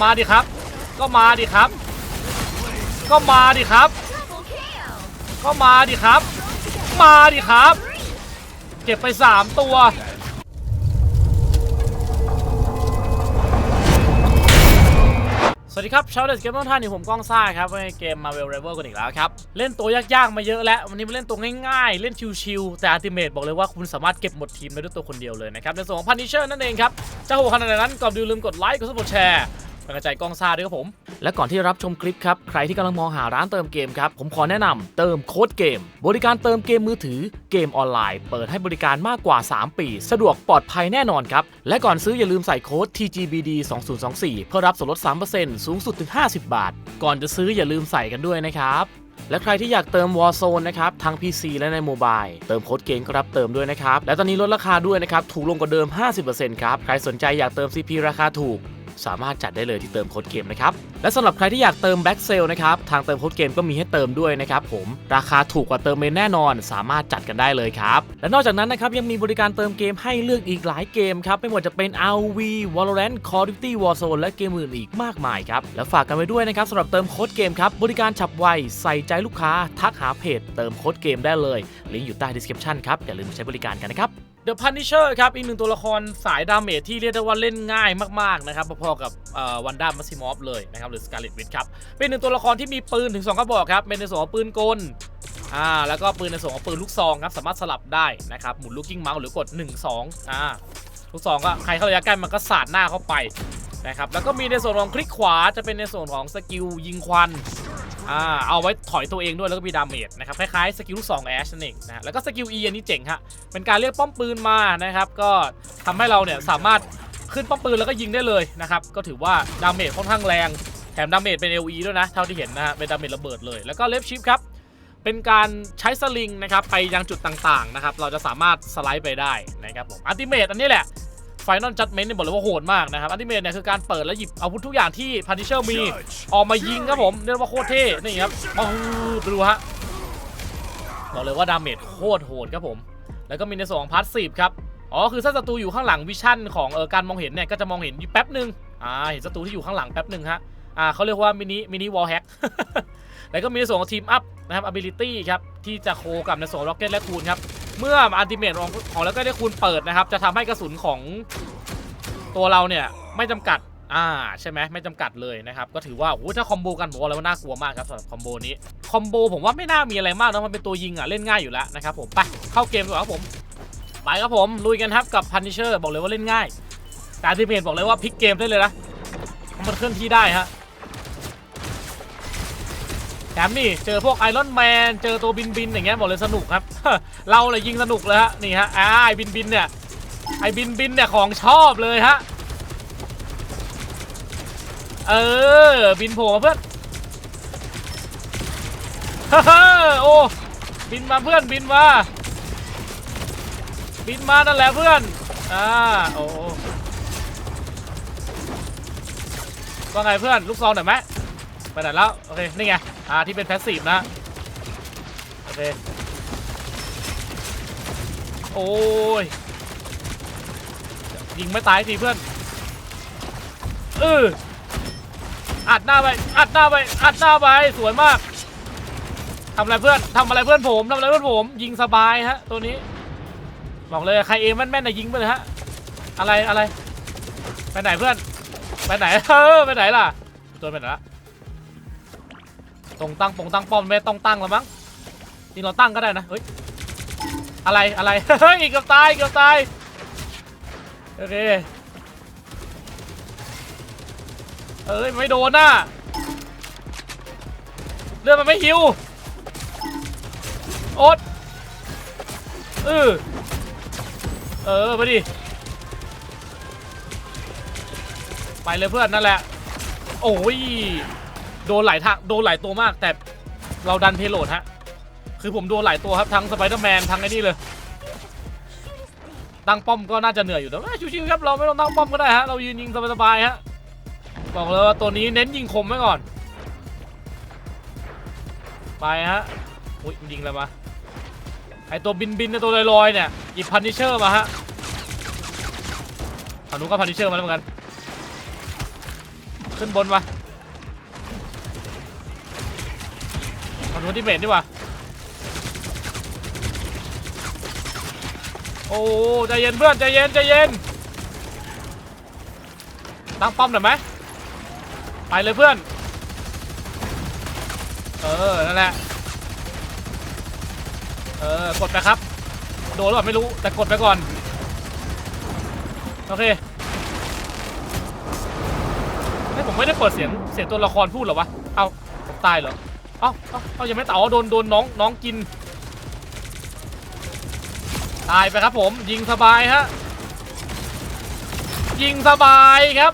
มาดิครับ ก็มาดิครับ ก็มาดิครับ ก็มาดิครับ มาดิครับ เก็บไป 3 ตัว สวัสดีครับชาวเด็ดเกมต้องท่านนี่ผมก้องซ่าครับในเกม Marvel Rival กันอีกแล้วครับ เล่นตัวยากๆมาเยอะแล้ว วันนี้มาเล่นตัวง่ายๆ เล่นชิวๆแต่อัลติเมทบอกเลยว่าคุณสามารถเก็บหมดทีมได้ด้วยตัวคนเดียวเลยนะครับ ในส่วนของพันนิเชอร์นั่นเองครับจะโหดขนาดนั้นก่อนดูลืมกดไลค์กดซับกดแชร์ เป็นกำลังใจกล้องซาด้วยครับผม และก่อนที่จะรับชมคลิปครับ ใครที่กำลังมองหาร้านเติมเกมครับ ผมขอแนะนำเติมโค้ดเกม บริการเติมเกมมือถือเกมออนไลน์ เปิดให้บริการมากกว่า 3 ปี สะดวกปลอดภัยแน่นอนครับ และก่อนซื้ออย่าลืมใส่โค้ด TGBD 2024เพื่อรับส่วนลด 3%สูงสุดถึง 50 บาท ก่อนจะซื้ออย่าลืมใส่กันด้วยนะครับและใครที่อยากเติม Warzone นะครับทั้ง PC และในโมบายเติมโค้ดเกมก็รับเติมด้วยนะครับ และตอนนี้ลดราคาด้วยนะครับ ถูกลงกว่าเดิม 50%ครับ ใครสนใจอยากเติม CP ราคาถูก สามารถจัดได้เลยที่เติมโค้ดเกมนะครับ และสำหรับใครที่อยากเติมแบ็กเซลนะครับ ทางเติมโค้ดเกมก็มีให้เติมด้วยนะครับผม ราคาถูกกว่าเติมเมนแน่นอน สามารถจัดกันได้เลยครับ และนอกจากนั้นนะครับยังมีบริการเติมเกมให้เลือกอีกหลายเกมครับ ไม่ว่าจะเป็น RV Valorant Call of Duty Warzone และเกมอื่นอีกมากมายครับ และฝากกันไว้ด้วยนะครับสำหรับเติมโค้ดเกมครับบริการฉับไวใส่ใจลูกค้าทักหาเพจเติมโค้ดเกมได้เลยลิงก์อยู่ใต้ description ครับอย่าลืมใช้บริการกันนะครับ The Punisher ครับอีกหนึ่งตัวละครสายดาเมจที่เรียกได้ว่าเล่นง่ายมากๆนะครับพอๆกับวันด้ามัสซิมอฟเลยนะครับหรือ Scarlet Witch ครับเป็นหนึ่งตัวละครที่มีปืนถึง 2 กระบอกครับเป็นในส่วนของปืนกลอ่าแล้วก็ปืนในส่วนของปืนลูกซองครับสามารถสลับได้นะครับหมุนลูกกิ้งเมาส์หรือกด 1 2อ่าลูกซองก็ใครเข้าระยะใกล้มันก็สาดหน้าเข้าไปนะครับแล้วก็มีในส่วนของคลิกขวาจะเป็นในส่วนของสกิลยิงควัน อ่าเอาไว้ถอยตัวเองด้วยแล้วก็มีดาเมจนะครับคล้ายๆสกิลลูกซองแอชนั่นเองนะฮะแล้วก็สกิล E อันนี้เจ๋งฮะเป็นการเรียกป้อมปืนมานะครับก็ทำให้เราเนี่ยสามารถขึ้นป้อมปืนแล้วก็ยิงได้เลยนะครับก็ถือว่าดาเมจค่อนข้างแรงแถมดาเมจเป็น LE ด้วยนะเท่าที่เห็นนะฮะเป็นดาเมจระเบิดเลย แล้วก็เลฟชิปครับเป็นการใช้สลิงนะครับไปยังจุดต่างๆนะครับเราจะสามารถสไลด์ไปได้นะครับผมอัลติเมทอันนี้แหละ ไฟนอลจัดเมนต์เนี่ยบอกเลยว่าโหดมากนะครับอัลติเมทเนี่ยคือการเปิดแล้วหยิบอาวุธทุกอย่างที่พัน i ิเชอร์มีออกมายิงครับผมเรียกว่าโคตรเท่นี่ครับปื๊ดดูฮะบอกเลยว่าดาเมจโคตรโหดครับผม แล้วก็มีในส่วนของพาร์ทซีฟครับอ๋อคือถ้าศัตรูอยู่ข้างหลังวิชั่นของเออการมองเห็นเนี่ยก็จะมองเห็นแป๊บหนึ่งอ่าเห็นศัตรูที่อยู่ข้างหลังแป๊บหนึ่งฮะอ่าเขาเรียกว่ามินิมินิวอลแฮก แล้วก็มีในส่วนของทีมอัพนะครับ ability ครับที่จะโคกับในส่วนร็อกเก็ตและคูณครับ เมื่ออัลติเมทของของแล้วก็ได้คูณเปิดนะครับ จะทำให้กระสุนของตัวเราเนี่ยไม่จำกัดอ่าใช่ไหมไม่จำกัดเลยนะครับ ก็ถือว่าโอ้โหถ้าคอมโบกันผมว่าแล้วาน่ากลัวมากครับสำหรับคอมโบนี้คอมโบผมว่าไม่น่ามีอะไรมากนะมันเป็นตัวยิงอะเล่นง่ายอยู่แล้วนะครับผมไปเข้าเกมดีกว่าครับผมไปครับผมลุยกันครับกับ Punisher บอกเลยว่าเล่นง่ายแต่อัลติเมทบอกเลยว่าพลิกเกมได้เลยนะมันเคลื่อนที่ได้ฮะ แถมนี่เจอพวกไอรอนแมนเจอตัวบินบินอย่างเงี้ยบอกเลยสนุกครับ เราเลยยิงสนุกเลยฮะนี่ฮะอ่าไอบินบินเนี่ยไอบินบินเนี่ยของชอบเลยฮะเออบินโผล่มาเพื่อนโอ้บินมาเพื่อนบินมาบินมานั่นแหละเพื่อนอ่าโอ้ว่าไงเพื่อนลูกซองหน่อยไหมไปไหนแล้วโอเคนี่ไง อ่าที่เป็นแพสซีฟนะ โอเค โอ้ย ยิงไม่ตายทีเพื่อนเอออัดหน้าไป อัดหน้าไป อัดหน้าไป สวยมากทำอะไรเพื่อนทำอะไรเพื่อนผมทำอะไรเพื่อนผม ยิงสบายฮะ ตัวนี้บอกเลยใครเอมแม่นๆนะยิงไปเลยฮะ อะไรอะไร ไปไหนเพื่อน ไปไหนเออไปไหนล่ะ ตัวไปไหนละ ตรงตั้งปงตั้งป้อมไม่ต้องตั้งแล้วมั้งจริงเราตั้งก็ได้นะเฮ้ยอะไรอะไรเฮ้ยเกือบตายเกือบตายโอเคเอ้ยไม่โดนน่ะเลือดมันไม่หิวโอ๊ตเออเออไปดิไปเลยเพื่อนนั่นแหละ โอ้ย โดนหลายทางโดนหลายตัวมาก แต่เราดันเพโลดฮะ คือผมโดนหลายตัวครับทั้งสไปเดอร์แมนทั้งไอ้นี่เลย ตั้งป้อมก็น่าจะเหนื่อยอยู่แต่ว่าชิวๆครับเราไม่ต้องตั้งป้อมก็ได้ฮะเรายืนยิงสบายๆฮะบอกเลยว่าตัวนี้เน้นยิงคมไว้ก่อน ไปฮะอุ้ยยิงแล้วมาไอตัวบินบินตัวลอยๆเนี่ยหยิบพันนิเชอร์มาฮะฝั่งนู้นก็พันนิเชอร์มาแล้วเหมือนกัน ขึ้นบนวะ โทรลที่เบสดีกว่า โอ้ใจเย็นเพื่อนใจเย็นใจเย็น ตั้งป้อมหน่อยไหมไปเลยเพื่อน เออ นั่นแหละ เออ กดไปครับ โดนหรือเปล่าไม่รู้ แต่กดไปก่อน โอเคให้ยผมไม่ได้เปิดเสียง เสียงตัวละครพูดหรอวะ เอาผมตายเหรอ เอ้าเอ้าเอายังไม่ตายอ๋อโดนโดนน้องน้องกิน ตายไปครับผมยิงสบายฮะยิงสบายครับ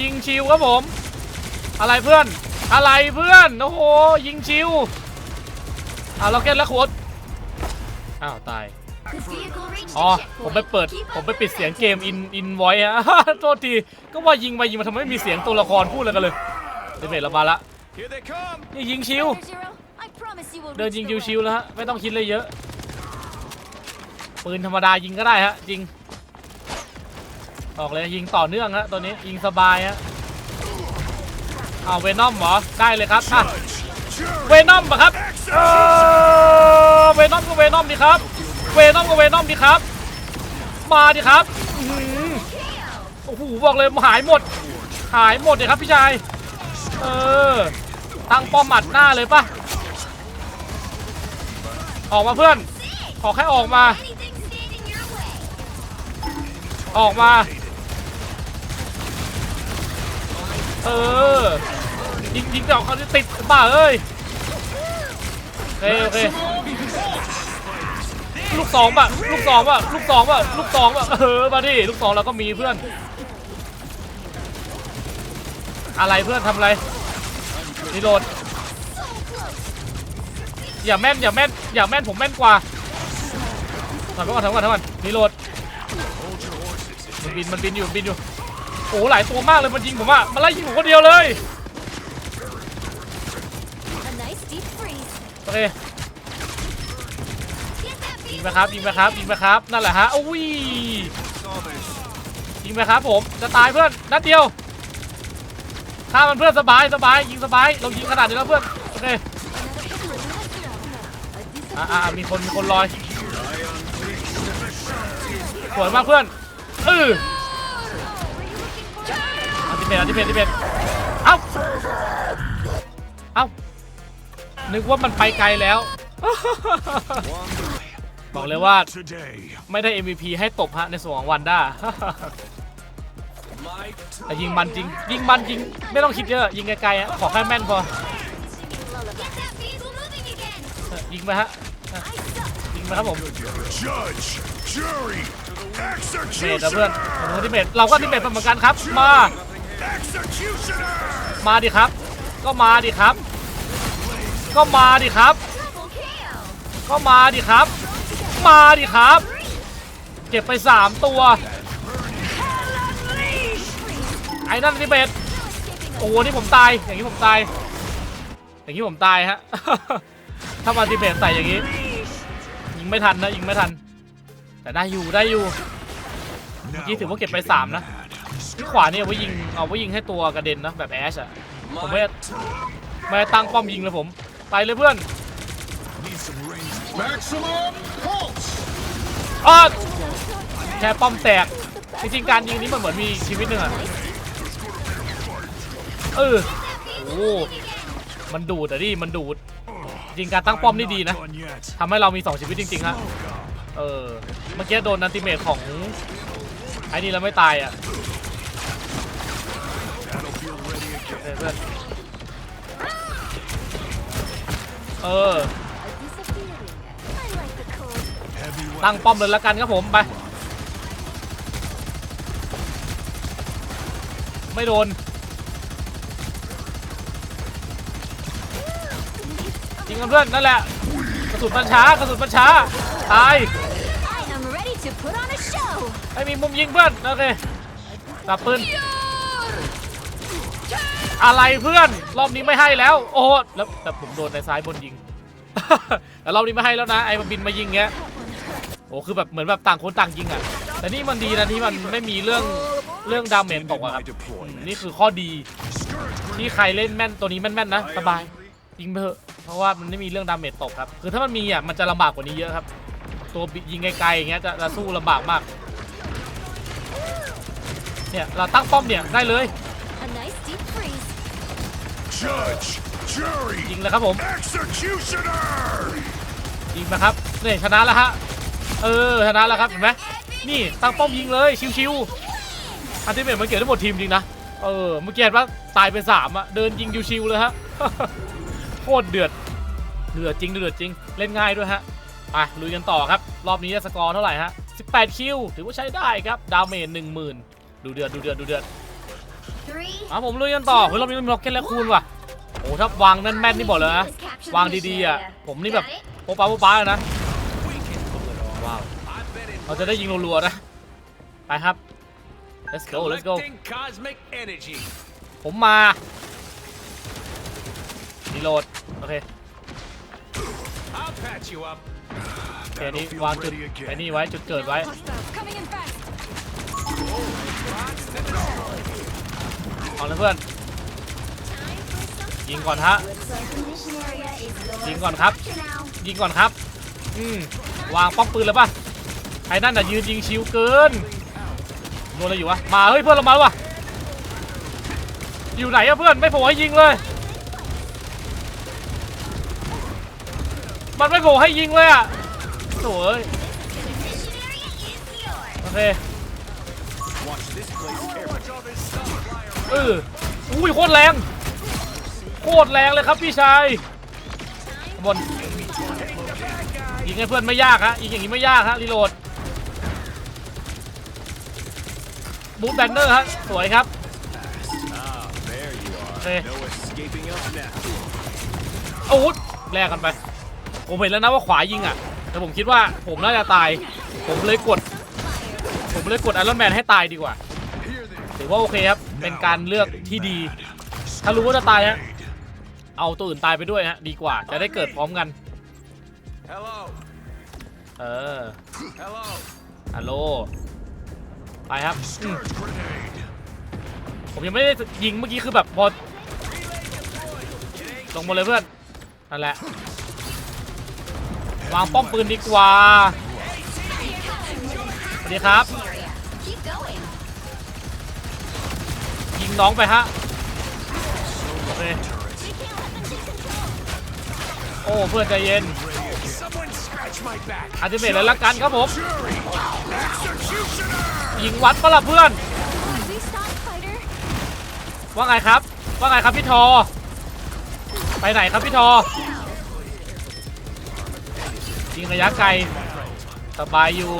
ยิงชิวครับผม อะไรเพื่อน อะไรเพื่อนโอ้โหยิงชิวอ่าเราเก็ตแล้วโค้ดอ้าวตายอ๋อผมไปเปิด ผมไปปิดเสียงเกมอินอินไว้ฮะ โทษที ก็ว่ายิงมายิงมาทำไมไม่มีเสียงตัวละครพูดอะไรกันเลยเดเมจเรามาละ Here they come. นี่ยิงชิวเดินยิงชิวๆแล้วฮะไม่ต้องคิดเลยเยอะปืนธรรมดายิงก็ได้ฮะจริงออกเลยยิงต่อเนื่องฮะตัวนี้ยิงสบายฮะอ้าวเวนอมเหรอได้เลยครับอะ Judge, jury, เวนอมปะครับเออเวนอมก็เวนอมดีครับ เวนอมก็เวนอมดีครับ มาดิครับอื้อหือโอ้โหบอกเลยหายหมด หายหมดเลยครับพี่ชาย เออ ตั้งป้อมอัดหน้าเลยปะออกมาเพื่อน ขอแค่ออกมา ออกมา เออ ยิงยิงเดี๋ยวเขาจะติดบ้าเอ้ยโอเคโอเคลูกสองป่ะลูกสองป่ะลูกสองป่ะลูกสองป่ะเออมาดิลูกสองเราก็มีเพื่อน อะไรเพื่อนทำอะไร รีโหลดอย่าแม่นอย่าแม่นอย่าแม่นผมแม่นกว่าถอยไปก่อนถอยไปก่อนถอยไปก่อนรีโหลดมันบินมันบินอยู่บินอยู่โอ้โหหลายตัวมากเลยมันยิงผมอะมันไล่ยิงผมคนเดียวเลยโอเคยิงไปครับยิงไปครับยิงไปครับนั่นแหละฮะอุ้ยยิงไปครับผมจะตายเพื่อนนัดเดียว ฆ่ามันเพื่อนสบายสบายยิงสบายเรายิงขนาดนี้แล้วเพื่อนโอเคอ่าอ่ามีคนมีคนลอยสวยมากเพื่อนเอออันติเมตอันติเมตอันติเมตเอ้าเอ้านึกว่ามันไปไกลแล้ว บอกเลยว่าไม่ได้ MVP ให้ตบฮะในส่วนของวันด้า แต่ยิงมันจริง ยิงมันจริงไม่ต้องคิดเยอะยิงไกลๆอะขอแค่แม่นพอเออยิงไปฮะเออยิงไปครับผม judge, jury, เมดนะเพื่อน executioner, ผมที่เมดเราก็ที่เมดเหมือนกันครับ มา executioner. มาดิครับ ก็มาดิครับ ก็มาดิครับ ก็มาดิครับ มาดิครับ เก็บไปสามตัวไอ้นั่นที่เบสโอ้โหนี่ผมตาย อย่างนี้ผมตาย อย่างนี้ผมตายฮะ ถ้ามาติเบสใส่อย่างนี้ ยิงไม่ทันนะยิงไม่ทัน แต่ได้อยู่ได้อยู่ เมื่อกี้ถือว่าเก็บไปสามนะที่ขวานี่เอาไว้ยิงเอาไว้ยิงให้ตัวกระเด็นนะแบบแอชอะผมไม่ไม่ได้ตั้งป้อมยิงเลยผม ไปเลยเพื่อน Need some range. Maximum pulse. อ้อแค่ป้อมแตกจริงๆการยิงนี้มันเหมือนมีชีวิตหนึ่งอะ เออโอ้มันดูดอะดิมันดูดจริงการตั้งป้อมนี่ดีนะทำให้เรามี 2 ชีวิตจริงๆฮะเออเมื่อกี้โดนนันติเมทของไอ้นี่แล้วไม่ตายอะเออเพื่อนเออตั้งป้อมเลยละกันครับผมไป ไม่โดน จริงกันเพื่อนนั่นแหละกระสุนมันช้ากระสุนมันช้าตายไม่มีมุมยิงเพื่อนโอเคตับปืนอะไรเพื่อนรอบนี้ไม่ให้แล้ว โอ้โหแล้วแต่ผมโดนในซ้ายบนยิงแต่รอบนี้ไม่ให้แล้วนะไอ้มันบินมายิงเงี้ยโอ้คือแบบเหมือนแบบต่างคนต่างยิงอะแต่นี่มันดีนะที่มันไม่มีเรื่องเรื่องดาเมจตกอะครับนี่คือข้อดีที่ใครเล่นแม่นตัวนี้แม่นๆนะสบาย ยิงไปเถอะเพราะว่ามันไม่มีเรื่องดาเมจตกครับ คือถ้ามันมีอะมันจะลำบากกว่านี้เยอะครับ ตัวยิงไกลๆอย่างเงี้ยจะจะสู้ลำบากมาก เนี่ยเราตั้งป้อมเนี่ยได้เลย A nice deep freeze. Judge, jury, ยิงเลยครับผม executioner. ยิงมาครับเนี่ยชนะแล้วฮะ เออชนะแล้วครับเห็นไหมนี่ตั้งป้อมยิงเลยชิวๆอันที่เมทมันเกี่ยวทั้งหมดทีมจริงนะ เออเมื่อกี้เห็นว่าตายไปสามอะเดินยิงชิวๆเลยฮะ โคตรเดือด เดือดจริงเดือดจริง เล่นง่ายด้วยฮะไปลุยกันต่อครับ รอบนี้สกอร์เท่าไหร่ฮะ 18 คิว ถือว่าใช้ได้ครับ ดาเมจ10,000 ดูเดือดดูเดือดดูเดือด Three. อะผมลุยกันต่อเฮ้ยรอบนี้มีล็อกเก็ตและคูณว่ะโอ้ถ้าวางนั่นแม่นนี่บอกเลยนะ วางดีๆอะ ผมนี่แบบโป๊ะป้าโป๊ะป้าเลยนะ ว้าว เราจะได้ยิงรัวๆนะ ไปครับ let's go let's go ผมมา โหลด โอเค I'll patch you up. โอเคนี้วางจุดไอ้นี่ไว้จุดเกิดไว้ Coming in fast. เอาเลยเพื่อน ยิงก่อนฮะ Looks like the mission area is yours. ยิงก่อนครับ For now. ยิงก่อนครับ อืม วางป้อมปืนเลยป่ะ ไอ้นั่นน่ะยืนยิงชิวเกิน โดนอะไรอยู่วะ มาเฮ้ยเพื่อนเรามาแล้ววะอยู่ไหนอะเพื่อนไม่โผล่ให้ยิงเลย มันไม่โผล่ให้ยิงเลยอะโถ่เอ้ย Mission area is yours. โอเค Watch this place carefully. เอออุ้ยโคตรแรง โคตรแรงเลยครับพี่ชายบนยิงให้เพื่อนไม่ยากฮะยิงอย่างนี้ไม่ยากฮะรีโหลดบูทแบนเนอร์ฮะสวยครับ Ah, there you are. Eh. No escaping us now. อาวุธแลกกันไป ผมเห็นแล้วนะว่าขวายิงอะ แต่ผมคิดว่าผมน่าจะตาย ผมเลยกด ผมเลยกดไอรอนแมนให้ตายดีกว่าถือว่าโอเคครับ เป็นการเลือกที่ดี ถ้ารู้ว่าจะตายฮะ เอาตัวอื่นตายไปด้วยฮะ ดีกว่า จะได้เกิดพร้อมกัน Hello. เออ Hello. ฮัลโหล ไปครับอืม Scourge grenade. ผมยังไม่ได้ยิงเมื่อกี้คือแบบพอลงมาเลยเพื่อน นั่นแหละ วางป้อมปืนดีกว่าสวัสดีครับ ยิงน้องไปฮะ โอเค โอ้เพื่อนใจเย็น Someone scratch my back. อัลติเมทเลยละกันครับผม ยิงวัดปะล่ะเพื่อน ว่าไงครับ ว่าไงครับพี่ทอ ไปไหนครับพี่ทอ ยิงระยะไกลสบายอยู่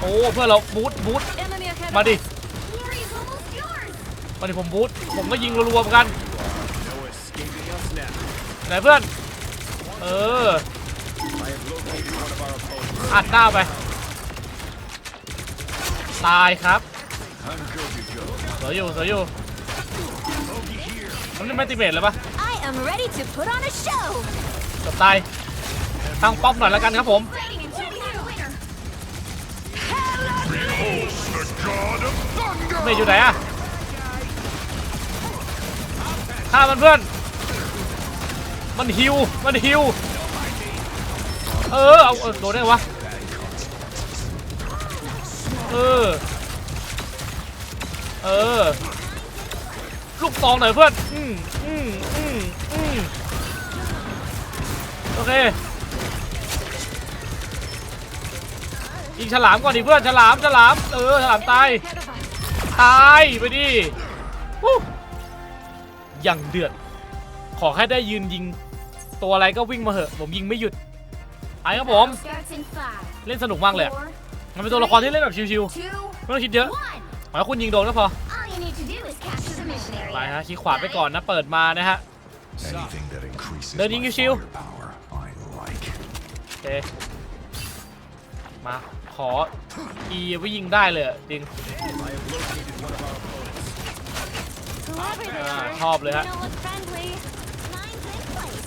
โอ้เพื่อนเราบูทบูท Enemy ahead. มาดิ Glory is almost yours. มาดิผมบูทผมก็ยิงรัวๆเหมือนกัน No escaping us now. ไหนเพื่อน เออ I have located one of our opponents. อัดหน้าไป ตายครับ I'm good to go. สวยอยู่สวยอยู่มันนี่ไม่ติเมทเลยปะ I am ready to put on a show. เกับตายตั้งป้อมหน่อยแล้วกันครับผม Behold the god of thunder. เมทอยู่ไหนอะฆ่ามันเพื่อน มันฮิว มันฮิว เออ เอาเออโดนได้วะ เออ เออ ลูกซองหน่อยเพื่อนอืมอืมอืมอืมโอเคยิงฉลามก่อนดิเพื่อนฉลามฉลามเออฉลามตาย Ahead of us. ตายไปดิวู้อย่างเดือด ขอแค่ได้ยืนยิง ตัวอะไรก็วิ่งมาเหอะ ผมยิงไม่หยุดไปครับผม Starts in five, เล่นสนุกมากเลยอะ four, มันเป็นตัวละครที่เล่นแบบชิว two, ๆไม่ต้องคิดเยอะ one. ขอให้คุณยิงโดนก็พอ ไป area. ฮะขี้ขวาไปก่อนนะเปิดมานะฮะ Anything that increases Then my you shield. firepower, I like. โอเคมาขอ E ไว้ยิงได้เลยอะจริง Clever Ah, there. ชอบเลยฮะ You don't look friendly. Mine's in place.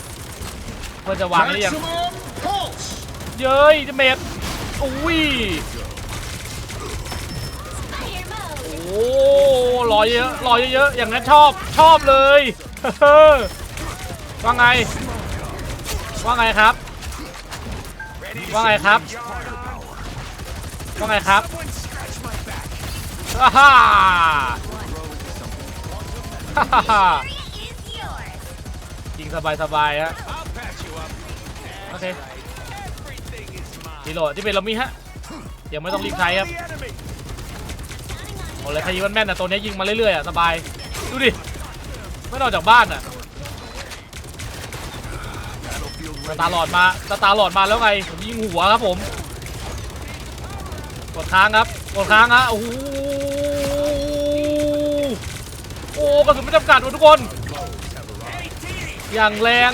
เพื่อจะวางหรือยัง Maximum pulse. เย้ยเมดอุ้ย รอเยอะรอยเยอะๆอย่างนั้นชอบชอบเลยว่าไง ว่าไงครับ ว่าไงครับ ว่าไงครับฮ่าฮ่าฮ่าฮ่าิงสบายสบายๆฮะโอเครีโหลดที่เป็นเรามีฮะยังไม่ต้องรีบใช้ครับ The enemy. โอ้เลยใครยิงมันแม่นอะตัวนี้ยิงมาเรื่อยๆอะสบาย ดูดิ ไม่ออกจากบ้านอะสตาร์หลอดมาสตาร์หลอดมาแล้วไงผมยิงหัวครับผม กดค้างครับ กดค้างฮะโอ้โหโอ้กระสุนไม่จำกัดทุกคน อย่างแรง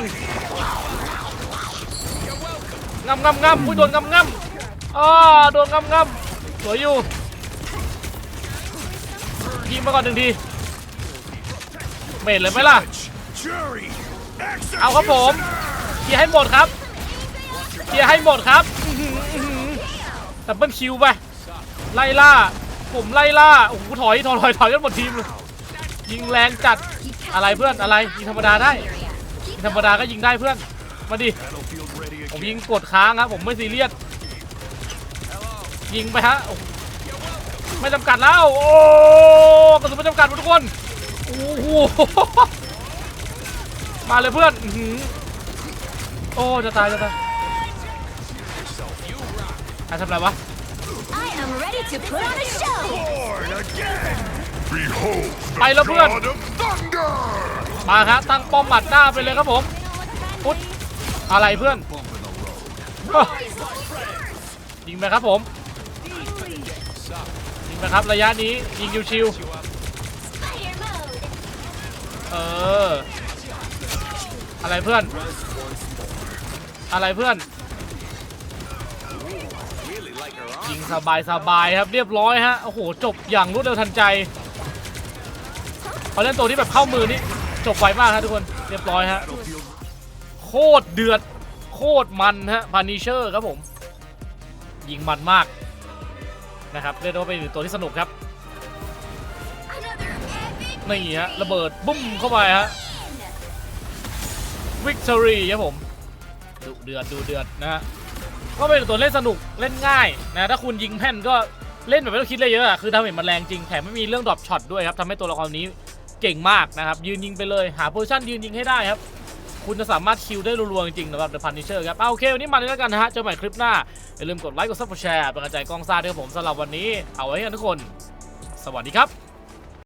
งำงำงำอุ้ยโดนงำงำอ่าโดนงำงำสวยอยู่ ยิงมาก่อนหนึ่งทีเมดเลยไหมล่ะ เอาครับผมเคลียร์ให้หมดครับเคลียร์ให้หมดครับดับเบิลคิวไปไล่ล่า ผมไล่ล่า โอ้โหถอยถอยถอยถอยกันหมดทีมเลยยิงแรงจัดอะไรเพื่อนอะไรยิงธรรมดาได้ยิงธรรมดาก็ยิงได้เพื่อนมาดิผมยิงกดค้างครับผมไม่ซีเรียสยิงไปฮะโอ้โห ไม่จำกัดแล้ว โอ้กระสุนไม่จำกัดหมดทุกคน โอ้โห มาเลยเพื่อนอื้อหือโอ้ จะตายจะตายใครทำอะไรวะ I am ready to put on a show. Born again! Behold ไปแล้วเพื่อน God of Thunder! มาครับตั้งป้อมหมัดหน้าไปเลยครับผมพุทธอะไรเพื่อน Bump in the road. เฮ้ยยิงไปครับผม ยิงไปครับ ระยะนี้ยิงชิวๆเออ อะไรเพื่อน อะไรเพื่อน ยิงสบายสบายครับเรียบร้อยฮะ โอ้โห จบอย่างรวดเร็วทันใจเขาเล่นตัวที่แบบเข้ามือนี่จบไวมากครับทุกคนเรียบร้อยฮะ โคตรเดือด โคตรมันฮะพานิเชอร์ครับผม ยิงมันมาก นะครับเรียกได้ว่าเป็นหนึ่งตัวที่สนุกครับ Another epic นี่ฮะระเบิดบุ้มเข้าไปฮะวิกตอรี่ครับผมดุเดือดดูเดือดนะฮะก็เป็นตัวเล่นสนุกเล่นง่ายนะถ้าคุณยิงแพ่นก็เล่นแบบไม่ต้องคิดเลยเยอะอะคือทำเห็นมันแรงจริงแถมไม่มีเรื่องดรอปช็อตด้วยครับทำให้ตัวละครนี้เก่งมากนะครับยืนยิงไปเลยหาโพซิชั่นยืนยิงให้ได้ครับ คุณจะสามารถคิวได้รัวๆจริงๆสำหรับ The Punisher ครับเอาโอเค วันนี้มาเลยแล้วกันนะฮะเจอใหม่คลิปหน้า อย่าลืมกดไลค์กดซับสไครต์เป็นกำลังใจกองซาด้วยผมสำหรับวันนี้เอาไว้ให้ทุกคน สวัสดีครับ